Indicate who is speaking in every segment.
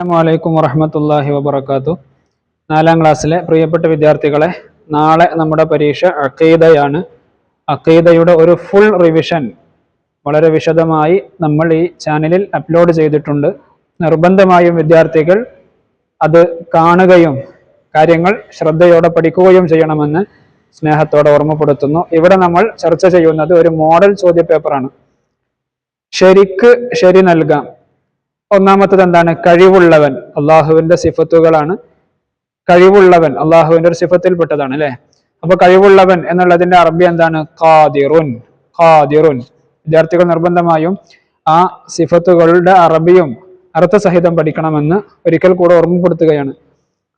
Speaker 1: അസ്സാമലൈക്കും വറഹമത്തല്ലാഹി വബർക്കാത്തു നാലാം ക്ലാസ്സിലെ പ്രിയപ്പെട്ട വിദ്യാർത്ഥികളെ നാളെ നമ്മുടെ പരീക്ഷ അക്കീദയാണ് അക്കീദയുടെ ഒരു ഫുൾ റിവിഷൻ വളരെ വിശദമായി നമ്മൾ ഈ ചാനലിൽ അപ്ലോഡ് ചെയ്തിട്ടുണ്ട്. നിർബന്ധമായും വിദ്യാർത്ഥികൾ അത് കാണുകയും കാര്യങ്ങൾ ശ്രദ്ധയോടെ പഠിക്കുകയും ചെയ്യണമെന്ന് സ്നേഹത്തോടെ ഓർമ്മപ്പെടുത്തുന്നു. ഇവിടെ നമ്മൾ ചർച്ച ചെയ്യുന്നത് ഒരു മോഡൽ ചോദ്യപേപ്പറാണ്. ശരിക്ക് ശരി നൽകാം. ഒന്നാമത്തത് എന്താണ്? കഴിവുള്ളവൻ. അള്ളാഹുവിന്റെ സിഫത്തുകളാണ് കഴിവുള്ളവൻ. അള്ളാഹുവിന്റെ ഒരു സിഫത്തിൽപ്പെട്ടതാണ് അല്ലെ? അപ്പൊ കഴിവുള്ളവൻ എന്നുള്ളതിന്റെ അറബി എന്താണ്? ഖാദിറുൻ. ഖാദിറുൻ. വിദ്യാർത്ഥികൾ നിർബന്ധമായും ആ സിഫത്തുകളുടെ അറബിയും അർത്ഥസഹിതം പഠിക്കണമെന്ന് ഒരിക്കൽ കൂടെ ഓർമ്മപ്പെടുത്തുകയാണ്.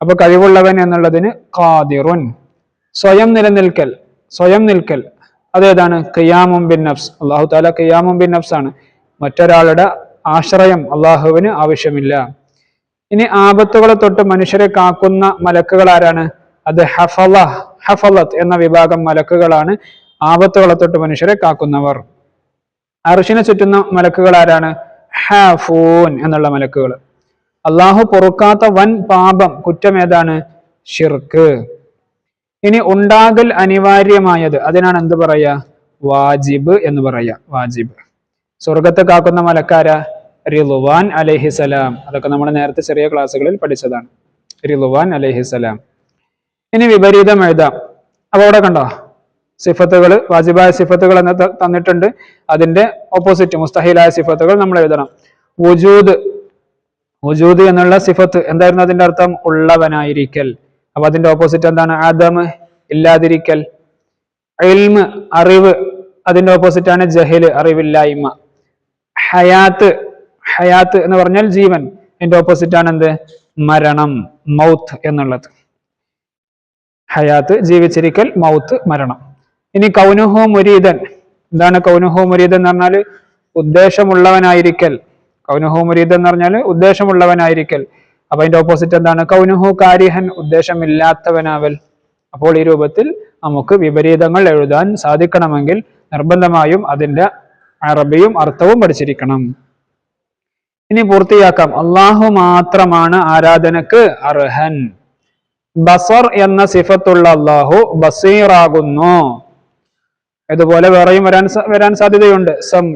Speaker 1: അപ്പൊ കഴിവുള്ളവൻ എന്നുള്ളതിന് ഖാദിറുൻ. സ്വയം നിലനിൽക്കൽ. സ്വയം നിൽക്കൽ. അതേതാണ്? ഖിയാമും ബിൻ നഫ്സ്. അള്ളാഹു താല ഖിയാമും ബിൻ നഫ്സ് ആണ് മറ്റൊരാളുടെ ആശ്രയം അള്ളാഹുവിന് ആവശ്യമില്ല. ഇനി ആപത്തുകളെ തൊട്ട് മനുഷ്യരെ കാക്കുന്ന മലക്കുകൾ ആരാണ്? അത് ഹഫല ഹഫലത്ത് എന്ന വിഭാഗം മലക്കുകളാണ് ആപത്തുകളെ തൊട്ട് മനുഷ്യരെ കാക്കുന്നവർ. അർഷിനെ ചുറ്റുന്ന മലക്കുകൾ ആരാണ്? ഹാഫൂൻ എന്നുള്ള മലക്കുകൾ. അള്ളാഹു പൊറുക്കാത്ത വൻ പാപം കുറ്റം ഏതാണ്? ഷിർക്ക് ഇനി ഉണ്ടാകൽ അനിവാര്യമായത് അതിനാണ് എന്ത് പറയാ വാജിബ് എന്ന് പറയാ വാജിബ്. സ്വർഗത്തെ കാക്കുന്ന മലക്കാര? റിലുവാൻ അലഹിസലാം അതൊക്കെ നമ്മൾ നേരത്തെ ചെറിയ ക്ലാസ്സുകളിൽ പഠിച്ചതാണ്. റിലുവാൻ അലഹിസലാം ഇനി വിപരീതം എഴുതാം. അപ്പൊ അവിടെ കണ്ടോ? സിഫത്തുകൾ വാജിബായ സിഫത്തുകൾ എന്ന് തന്നിട്ടുണ്ട്. അതിന്റെ ഓപ്പോസിറ്റ് മുസ്തഹിലായ സിഫത്തുകൾ നമ്മൾ എഴുതണം. വുജൂദ് വുജൂദ് എന്നുള്ള സിഫത്ത് എന്തായിരുന്നു അതിന്റെ അർത്ഥം? ഉള്ളവനായിരിക്കൽ. അപ്പൊ അതിന്റെ ഓപ്പോസിറ്റ് എന്താണ്? ആദം ഇല്ലാതിരിക്കൽ. ഇൽമ് അറിവ് അതിന്റെ ഓപ്പോസിറ്റ് ആണ് ജഹിൽ അറിവില്ലായ്മ. ഹയാത്ത് ഹയാത്ത് എന്ന് പറഞ്ഞാൽ ജീവൻ. എന്റെ ഓപ്പോസിറ്റ് ആണ് എന്ത്? മരണം മൗത്ത് എന്നുള്ളത്. ഹയാത്ത് ജീവിച്ചിരിക്കൽ മൗത്ത് മരണം. ഇനി കൗനുഹോ മുരീതൻ. എന്താണ് കൗനുഹോ മുരീതൻ എന്ന് പറഞ്ഞാൽ ഉദ്ദേശമുള്ളവനായിരിക്കൽ. കൗനുഹോ മുരീതൻ എന്ന് പറഞ്ഞാൽ ഉദ്ദേശമുള്ളവനായിരിക്കൽ. അപ്പൊ അതിന്റെ ഓപ്പോസിറ്റ് എന്താണ്? കൗനുഹു കാരിഹൻ ഉദ്ദേശമില്ലാത്തവനാവൽ. അപ്പോൾ ഈ രൂപത്തിൽ നമുക്ക് വിപരീതങ്ങൾ എഴുതാൻ സാധിക്കണമെങ്കിൽ നിർബന്ധമായും അതിന്റെ അറബിയും അർത്ഥവും പഠിച്ചിരിക്കണം. ഇനി പൂർത്തിയാക്കാം. അള്ളാഹു മാത്രമാണ് ആരാധനക്ക് അർഹൻ. ബസർ എന്ന സിഫത്തുള്ള അള്ളാഹു ബസീറാകുന്നു. ഇതുപോലെ വേറെയും വരാൻ വരാൻ സാധ്യതയുണ്ട്. സം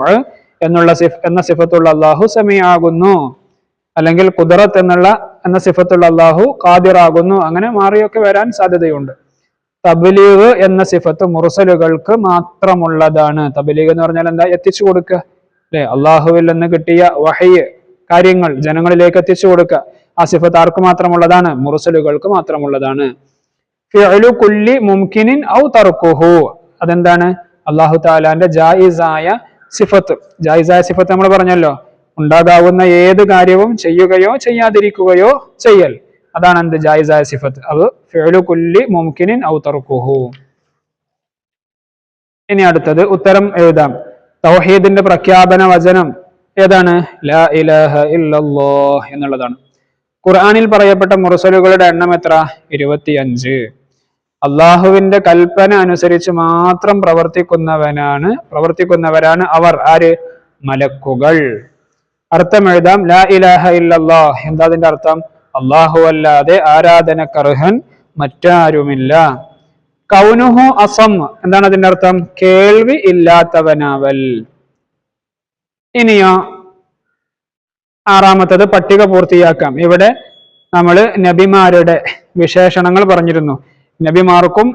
Speaker 1: എന്നുള്ള സിഫ് എന്ന സിഫത്തുള്ള അള്ളാഹു സമി ആകുന്നു അല്ലെങ്കിൽ കുദറത്ത് എന്നുള്ള എന്ന സിഫത്തുള്ള അള്ളാഹു ഖാദിറാകുന്നു. അങ്ങനെ മാറിയൊക്കെ വരാൻ സാധ്യതയുണ്ട്. തബ്ലീഗ് എന്ന സിഫത്ത് മുറസലുകൾക്ക് മാത്രമുള്ളതാണ്. തബലീഗ് എന്ന് പറഞ്ഞാൽ എന്താ? എത്തിച്ചു കൊടുക്കുക. അല്ലെ? അള്ളാഹുവിൽ നിന്ന് കിട്ടിയ വഹയ്യ് കാര്യങ്ങൾ ജനങ്ങളിലേക്ക് എത്തിച്ചു കൊടുക്കുക. ആ സിഫത്ത് ആർക്ക് മാത്രമുള്ളതാണ്? മുറസലുകൾക്ക് മാത്രമുള്ളതാണ്. കുല്ലി മുംകിനിൻ ഔ അതെന്താണ്? അള്ളാഹു താലാന്റെ ജായിസായ സിഫത്ത്. ജായിസായ സിഫത്ത് നമ്മൾ പറഞ്ഞല്ലോ. ഉണ്ടാകാവുന്ന ഏത് കാര്യവും ചെയ്യുകയോ ചെയ്യാതിരിക്കുകയോ ചെയ്യൽ. അതാണ് എന്ത് ജായിസായ സിഫത്ത്. അത് ഫെലുകുല്ലി മുംകിനിൻ ഔ ഇനി അടുത്തത് ഉത്തരം എഴുതാം. തൗഹീദിന്റെ പ്രഖ്യാപന വചനം ഏതാണ്? ലാ ഇലാഹ എന്നുള്ളതാണ്. ഖുർആാനിൽ പറയപ്പെട്ട മുറസലുകളുടെ എണ്ണം എത്ര? ഇരുപത്തിയഞ്ച്. അള്ളാഹുവിന്റെ കൽപ്പന അനുസരിച്ച് മാത്രം പ്രവർത്തിക്കുന്നവനാണ് പ്രവർത്തിക്കുന്നവരാണ് അവർ. ആര്? മലക്കുകൾ. അർത്ഥം എഴുതാം. ലാ ഇലാഹ ഇല്ലല്ലാഹ്. എന്താ അതിന്റെ അർത്ഥം? അള്ളാഹു അല്ലാതെ ആരാധനക്കർഹൻ മറ്റാരുമില്ല. കൗനുഹു അസം. എന്താണ് അതിന്റെ അർത്ഥം? കേൾവി ഇല്ലാത്തവനാവൽ. ഇനിയോ ആറാമത്തത് പട്ടിക പൂർത്തിയാക്കാം. ഇവിടെ നമ്മൾ നബിമാരുടെ വിശേഷണങ്ങൾ പറഞ്ഞിരുന്നു. നബിമാർക്കും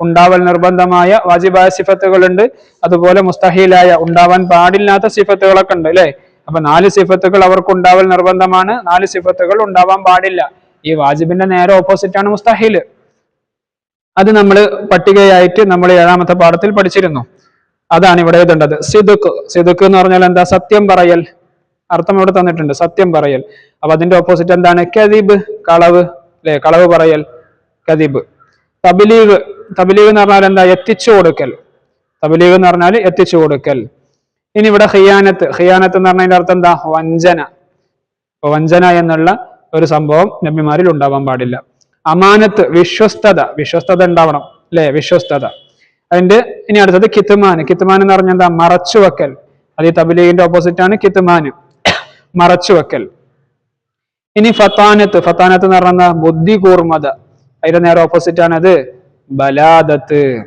Speaker 1: ഉണ്ടാവൽ നിർബന്ധമായ വാജിബായ സിഫത്തുകളുണ്ട്. അതുപോലെ മുസ്തഹീലായ ഉണ്ടാവാൻ പാടില്ലാത്ത സിഫത്തുകളൊക്കെ ഉണ്ട് അല്ലെ? അപ്പൊ നാല് സിഫത്തുകൾ അവർക്ക് ഉണ്ടാവൽ നിർബന്ധമാണ്. നാല് സിഫത്തുകൾ ഉണ്ടാവാൻ പാടില്ല. ഈ വാജിബിന്റെ നേരെ ഓപ്പോസിറ്റ് ആണ് മുസ്തഹിൽ. അത് നമ്മൾ പട്ടികയായിട്ട് നമ്മൾ ഏഴാമത്തെ പാഠത്തിൽ പഠിച്ചിരുന്നു. അതാണ് ഇവിടെ എഴുതേണ്ടത്. സിദുക്ക് സിദുക്ക് എന്ന് പറഞ്ഞാൽ എന്താ? സത്യം പറയൽ. അർത്ഥം ഇവിടെ തന്നിട്ടുണ്ട്. സത്യം പറയൽ. അപ്പൊ അതിന്റെ ഓപ്പോസിറ്റ് എന്താണ്? കദീബ് കളവ് അല്ലെ? കളവ് പറയൽ കദീബ്. തബിലീഗ്. തബിലീഗ് എന്ന് പറഞ്ഞാൽ എന്താ? എത്തിച്ചു കൊടുക്കൽ. തബിലീഗ് എന്ന് പറഞ്ഞാൽ എത്തിച്ചു കൊടുക്കൽ. ഇനി ഇവിടെ ഹിയാനത്ത് ഹിയാനത്ത് എന്ന് പറഞ്ഞതിന്റെ അർത്ഥം എന്താ? വഞ്ചന. വഞ്ചന എന്നുള്ള ഒരു സംഭവം നബിമാരിൽ ഉണ്ടാവാൻ പാടില്ല. അമാനത്ത് വിശ്വസ്തത. വിശ്വസ്തത ഉണ്ടാവണം അല്ലെ? വിശ്വസ്തത. അതിന്റെ ഇനി അടുത്തത് കിത്തുമാൻ കിത്തുമാൻ എന്ന് പറഞ്ഞാൽ എന്താ? മറച്ചു വെക്കൽ. അത് ഈ തബിലീഗിന്റെ ഓപ്പോസിറ്റ് ആണ് കിത്തുമാൻ മറച്ചു വെക്കൽ. ഇനി ഫത്താനത്ത്. ഫത്താനത്ത് എന്ന് പറഞ്ഞാൽ ബുദ്ധി കൂർമത അതിന്റെ നേരെ ഓപ്പോസിറ്റ് ആണത് ബലാദത്ത്.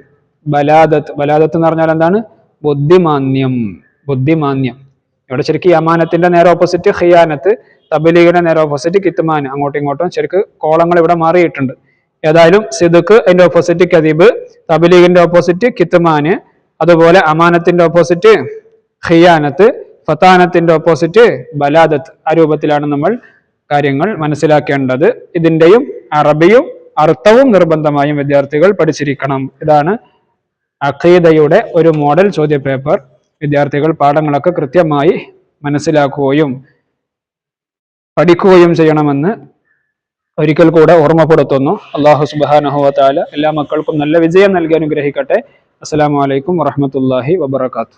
Speaker 1: ബലാദത്ത്. ബലാദത്ത് എന്ന് പറഞ്ഞാൽ എന്താണ്? ബുദ്ധിമാന്യം. ബുദ്ധിമാന്യം. ഇവിടെ ശരിക്കും യമാനത്തിന്റെ നേരെ ഓപ്പോസിറ്റ് ഹിയാനത്ത് തബലീഗിന്റെ നേരെ ഓപ്പോസിറ്റ് കിത്തുമാൻ അങ്ങോട്ടും ഇങ്ങോട്ടും ശരിക്ക് കോളങ്ങൾ ഇവിടെ മാറിയിട്ടുണ്ട്. ഏതായാലും സിദുക്ക് അതിന്റെ ഓപ്പോസിറ്റ് കദീബ് തബലീഗിന്റെ ഓപ്പോസിറ്റ് കിത്തുമാന് അതുപോലെ അമാനത്തിന്റെ ഓപ്പോസിറ്റ് ഹിയാനത്ത് ഫത്താനത്തിന്റെ ഓപ്പോസിറ്റ് ബലാദത്ത് ആ രൂപത്തിലാണ് നമ്മൾ കാര്യങ്ങൾ മനസ്സിലാക്കേണ്ടത്. ഇതിന്റെയും അറബിയും അർത്ഥവും നിർബന്ധമായും വിദ്യാർത്ഥികൾ പഠിച്ചിരിക്കണം. ഇതാണ് അഖീദയുടെ ഒരു മോഡൽ ചോദ്യ പേപ്പർ വിദ്യാർത്ഥികൾ പാഠങ്ങളൊക്കെ കൃത്യമായി മനസ്സിലാക്കുകയും പഠിക്കുകയും ചെയ്യണമെന്ന് ഒരിക്കൽ കൂടെ ഓർമ്മപ്പെടുത്തുന്നു. അള്ളാഹു സുബാനഹുവ എല്ലാ മക്കൾക്കും നല്ല വിജയം നൽകി അനുഗ്രഹിക്കട്ടെ. അസ്സാം വലൈക്കും വറഹമത്തല്ലാഹി വബർക്കാത്തു